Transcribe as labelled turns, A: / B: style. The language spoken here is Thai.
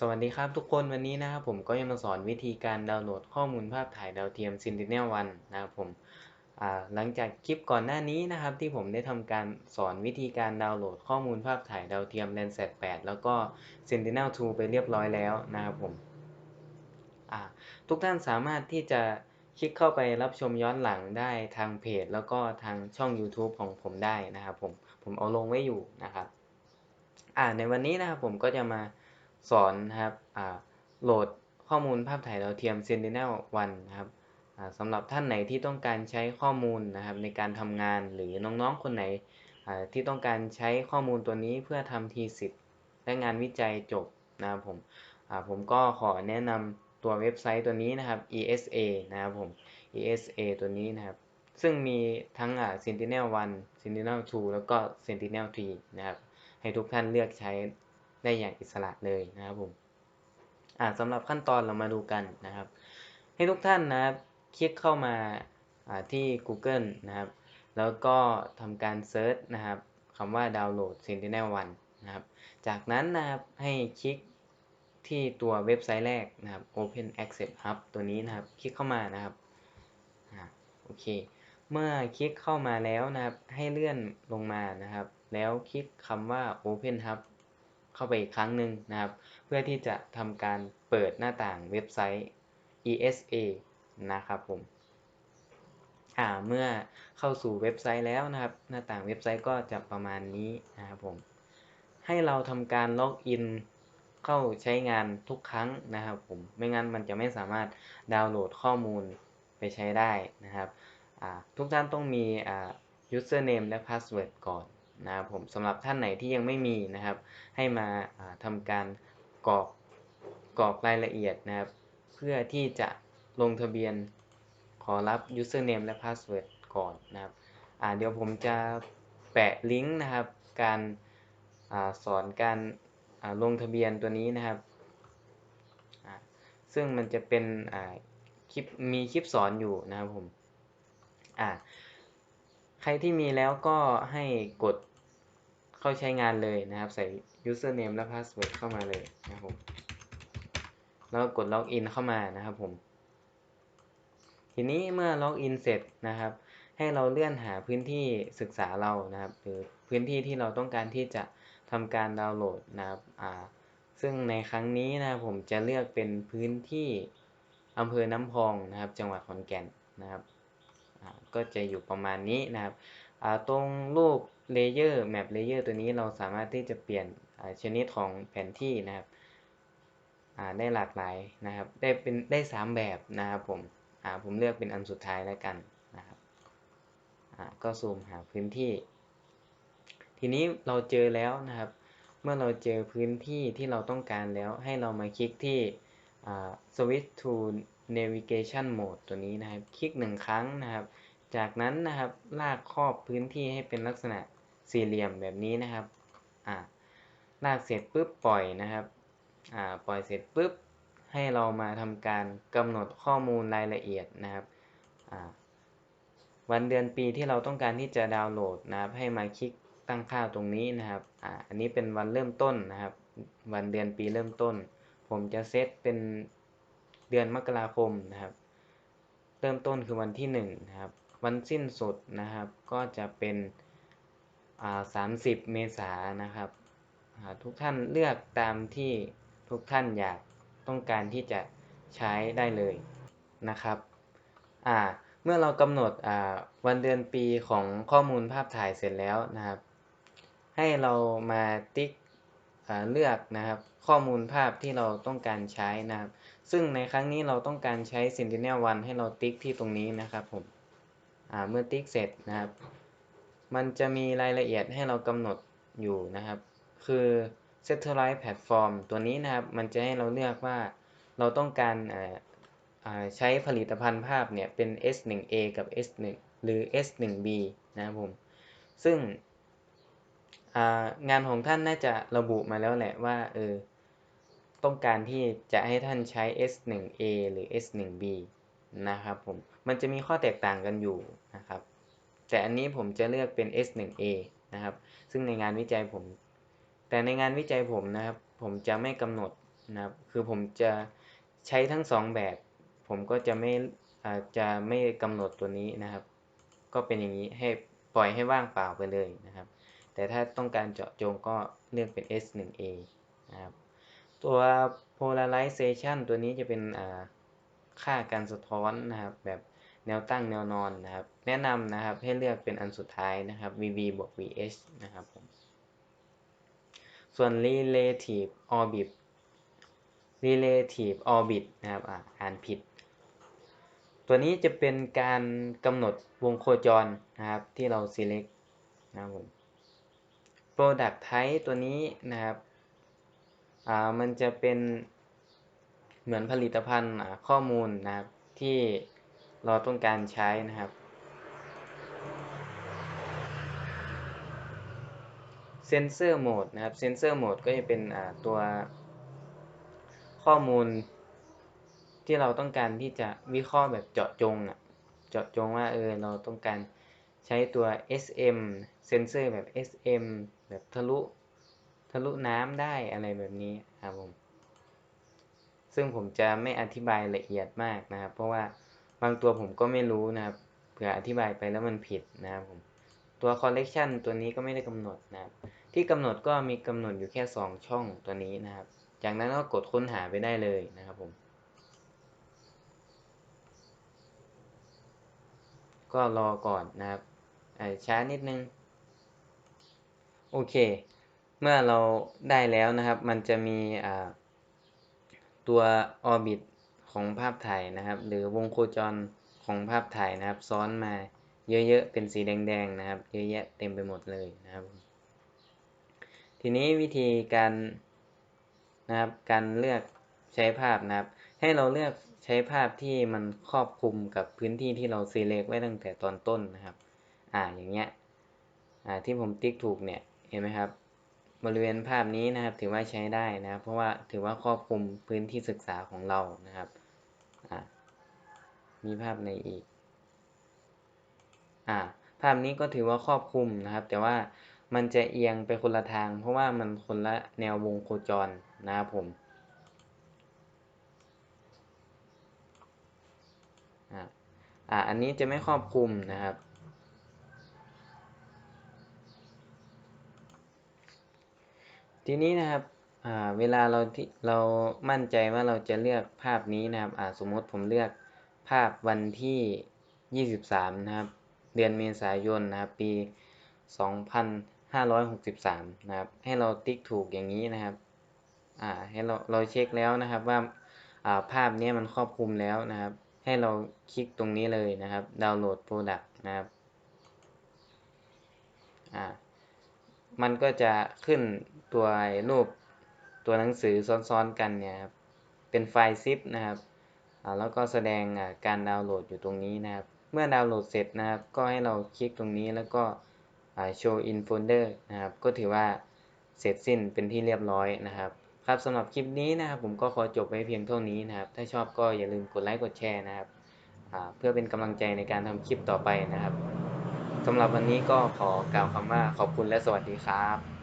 A: สวัสดีครับทุกคนวันนี้นะครับผมก็จะมาสอนวิธีการดาวน์โหลดข้อมูลภาพถ่ายดาวเทียม Sentinel-1 นะครับผมหลังจากคลิปก่อนหน้านี้นะครับที่ผมได้ทำการสอนวิธีการดาวน์โหลดข้อมูลภาพถ่ายดาวเทียม Landsat 8 แล้วก็ Sentinel-2 ไปเรียบร้อยแล้วนะครับผมทุกท่านสามารถที่จะคลิกเข้าไปรับชมย้อนหลังได้ทางเพจ แล้วก็ทางช่อง YouTube ของผมได้นะครับผมผมเอาลงไว้อยู่นะครับในวันนี้นะครับผมก็จะมา สอนนะครับโหลดข้อมูลภาพถ่ายดาวเทียม Sentinel-1 นะครับสำหรับท่านไหนที่ต้องการใช้ข้อมูลนะครับในการทำงานหรือน้องๆคนไหนที่ต้องการใช้ข้อมูลตัวนี้เพื่อทำทีสิทธ์และงานวิจัยจบนะครับผมผมก็ขอแนะนำตัวเว็บไซต์ตัวนี้นะครับ ESA นะครับผม ESA ตัวนี้นะครับ ซึ่งมีทั้ง Sentinel-1 Sentinel-2 แล้วก็ Sentinel-3 นะครับ ให้ทุกท่านเลือกใช้ ได้อย่างอิสระเลยนะครับผมอ่าสำหรับขั้นตอนเรามาดูกันนะครับ ให้ทุกท่านนะครับคลิกเข้ามาที่ Google นะครับ แล้วก็ทำการเซิร์ชนะครับคำว่าดาวน์โหลด Sentinel-1 นะครับ จากนั้นนะครับให้คลิกที่ตัวเว็บไซต์แรกนะครับ Open Access Hub ตัวนี้นะครับ คลิกเข้ามานะครับโอเค เมื่อคลิกเข้ามาแล้วนะครับ ให้เลื่อนลงมานะครับ แล้วคลิกคำว่า Open Hub เข้าไปอีกครั้งหนึ่งนะครับ เพื่อที่จะทำการเปิดหน้าต่างเว็บไซต์ ESA นะครับผมอ่าเมื่อเข้าสู่เว็บไซต์แล้วนะครับ หน้าต่างเว็บไซต์ก็จะประมาณนี้นะครับผมให้เราทำการล็อกอินเข้าใช้งานทุกครั้งนะครับผมไม่งั้นมันจะไม่สามารถดาวน์โหลดข้อมูลไปใช้ได้นะครับทุกท่านต้องมี username และ password ก่อน นะครับผมสำหรับท่านไหนที่ยังไม่มีนะครับ ให้มาทำการกรอกกรอกรายละเอียดนะครับ เพื่อที่จะลงทะเบียนขอรับ username และ password ก่อนนะครับเดี๋ยวผมจะแปะลิงก์นะครับ การอสอนการลงทะเบียนตัวนี้นะครับ ซึ่งมันจะเป็นคลิปมีคลิปสอนอยู่นะครับผม อะ ใครที่มีแล้วก็ให้กดเข้าใช้งานเลยนะครับ ใส่ username และ password เข้ามาเลยนะครับผมแล้วกดล็อกอินเข้ามานะครับผม ทีนี้เมื่อล็อกอินเสร็จนะครับ ให้เราเลื่อนหาพื้นที่ศึกษาเรานะครับ หรือพื้นที่ที่เราต้องการที่จะทำการดาวน์โหลดนะครับอ่าซึ่งในครั้งนี้นะครับผมจะเลือกเป็นพื้นที่อำเภอน้ำพองนะครับ จังหวัดขอนแก่นนะครับ ก็จะอยู่ประมาณนี้นะครับตรงรูปเลเยอร์แมปเลเยอร์ตัวนี้เราสามารถที่จะเปลี่ยนชนิดของแผนที่นะครับได้หลากหลายนะครับ ได้เป็นได้สามแบบนะครับผมผมเลือกเป็นอันสุดท้ายแล้วกันนะครับก็ซูมหาพื้นที่ ทีนี้เราเจอแล้วนะครับ เมื่อเราเจอพื้นที่ที่เราต้องการแล้วให้เรามาคลิกที่ switch to navigation mode ตัวนี้นะครับ คลิกหนึ่งครั้งนะครับ จากนั้นนะครับลากครอบพื้นที่ให้เป็นลักษณะสี่เหลี่ยมแบบนี้นะครับอ่าลากเสร็จปุ๊บปล่อยนะครับอ่าปล่อยเสร็จปุ๊บให้เรามาทำการกำหนดข้อมูลรายละเอียดนะครับอ่าวันเดือนปีที่เราต้องการที่จะดาวน์โหลดนะครับ ให้มาคลิกตั้งค่าตรงนี้นะครับอ่าอันนี้เป็นวันเริ่มต้นนะครับ วันเดือนปีเริ่มต้น ผมจะเซตเป็น เดือนมกราคมนะครับ เริ่มต้นคือวันที่1นะครับ วันสิ้นสุดนะครับ ก็จะเป็นสามสิบเมษายนนะครับ ทุกท่านเลือกตามที่ทุกท่านอยากต้องการที่จะใช้ได้เลยนะครับ เมื่อเรากำหนดวันเดือนปีของข้อมูลภาพถ่ายเสร็จแล้วนะครับ ให้เรามาติ๊ก เลือกนะครับ ข้อมูลภาพที่เราต้องการใช้นะครับ ซึ่งในครั้งนี้เราต้องการใช้ Sentinel-1 ให้เราติ๊กที่ตรงนี้นะครับผมเมื่อติ๊กเสร็จนะครับ มันจะมีรายละเอียดให้เรากำหนดอยู่นะครับ คือ Satellite Platform ตัวนี้นะครับ มันจะให้เราเลือกว่าเราต้องการใช้ผลิตภัณฑ์ภาพเนี่ยเป็น S1A กับ S1 หรือ S1B นะครับผม ซึ่ง งานของท่านน่าจะระบุมาแล้วแหละว่าเออต้องการที่จะให้ท่านใช้ S1A หรือ S1B นะครับผมมันจะมีข้อแตกต่างกันอยู่นะครับ แต่อันนี้ผมจะเลือกเป็น S1A นะครับ ซึ่งในงานวิจัยผม แต่ในงานวิจัยผมนะครับ ผมจะไม่กำหนดนะครับ คือผมจะใช้ทั้งสองแบบ ผมก็จะไม่อาจะไม่กำหนดตัวนี้นะครับ ก็เป็นอย่างนี้ให้ปล่อยให้ว่างเปล่าไปเลยนะครับ แต่ถ้าต้องการเจาะจงก็เลือกเป็น S1A นะครับ ตัว polarization ตัวนี้จะเป็นค่าการสะท้อนนะครับ แบบแนวตั้งแนวนอนนะครับ แนะนำนะครับให้เลือกเป็นอันสุดท้ายนะครับ VV บวก VH นะครับผมส่วน relative orbit relative orbit นะครับอ่าอ่านผิด ตัวนี้จะเป็นการกำหนดวงโคจรนะครับที่เรา select นะครับผม product type ตัวนี้นะครับอ่ามันจะเป็นเหมือนผลิตภัณฑ์ข้อมูลนะครับที่เราต้องการใช้นะครับ เซนเซอร์โหมดนะครับเซนเซอร์โหมดก็จะเป็นตัวข้อมูลที่เราต้องการที่จะวิเคราะห์แบบเจาะจงอะเจาะจงว่าเออเราต้องการ ใช้ตัว SM เซนเซอร์แบบ SM แบบทะลุทะลุน้ำได้อะไรแบบนี้ครับผม ซึ่งผมจะไม่อธิบายละเอียดมากนะครับ เพราะว่าบางตัวผมก็ไม่รู้นะครับเผื่ออธิบายไปแล้วมันผิดนะครับผม ตัว collection ตัวนี้ก็ไม่ได้กำหนดนะครับ ที่กำหนดก็มีกำหนดอยู่แค่ 2 ช่องตัวนี้นะครับ จากนั้นก็กดค้นหาไปได้เลยนะครับผมก็รอก่อนนะครับ ช้านิดนึง โอเค เมื่อเราได้แล้วนะครับ มันจะมีตัว orbit ของภาพถ่ายนะครับ หรือวงโคจรของภาพถ่ายนะครับ ซ้อนมาเยอะๆ เป็นสีแดงๆนะครับ เยอะแยะเต็มไปหมดเลยนะครับ ทีนี้วิธีการนะครับ การเลือกใช้ภาพนะครับ ให้เราเลือกใช้ภาพที่มันครอบคลุมกับพื้นที่ที่เราซีเล็กไว้ตั้งแต่ตอนต้นนะครับ อ่าอย่างเงี้ยอ่าที่ผมติ๊กถูกเนี่ยเห็นไหมครับ บริเวณภาพนี้นะครับถือว่าใช้ได้นะครับ เพราะว่าถือว่าครอบคลุมพื้นที่ศึกษาของเรานะครับอ่ามีภาพในอีกอ่าภาพนี้ก็ถือว่าครอบคลุมนะครับ แต่ว่ามันจะเอียงไปคนละทาง เพราะว่ามันคนละแนววงโคจรนะครับผมอ่าอันนี้จะไม่ครอบคลุมนะครับ ทีนี้นะครับเวลาเราที่เรามั่นใจว่าเราจะเลือกภาพนี้นะครับสมมติผมเลือกภาพวันที่ 23 นะครับ เดือนเมษายนนะครับ ปี 2563 นะครับ ให้เราติ๊กถูกอย่างนี้นะครับให้เราเราเช็คแล้วนะครับว่าอ่าภาพนี้มันครอบคลุมแล้วนะครับ ให้เราคลิกตรงนี้เลยนะครับ ดาวน์โหลดโปรดักต์นะครับอ่า มันก็จะขึ้นตัวรูปตัวหนังสือซ้อนๆกันเนี่ยครับเป็นไฟล์ซิปนะครับแล้วก็แสดงการดาวน์โหลดอยู่ตรงนี้นะครับ เมื่อดาวน์โหลดเสร็จนะครับ ก็ให้เราคลิกตรงนี้แล้วก็ show in folder นะครับ ก็ถือว่าเสร็จสิ้นเป็นที่เรียบร้อยนะครับ ครับสำหรับคลิปนี้นะครับ ผมก็ขอจบไว้เพียงเท่านี้นะครับ ถ้าชอบก็อย่าลืมกดไลค์กดแชร์นะครับ เพื่อเป็นกำลังใจในการทำคลิปต่อไปนะครับ สำหรับวันนี้ก็ขอกล่าวคำว่าขอบคุณและสวัสดีครับ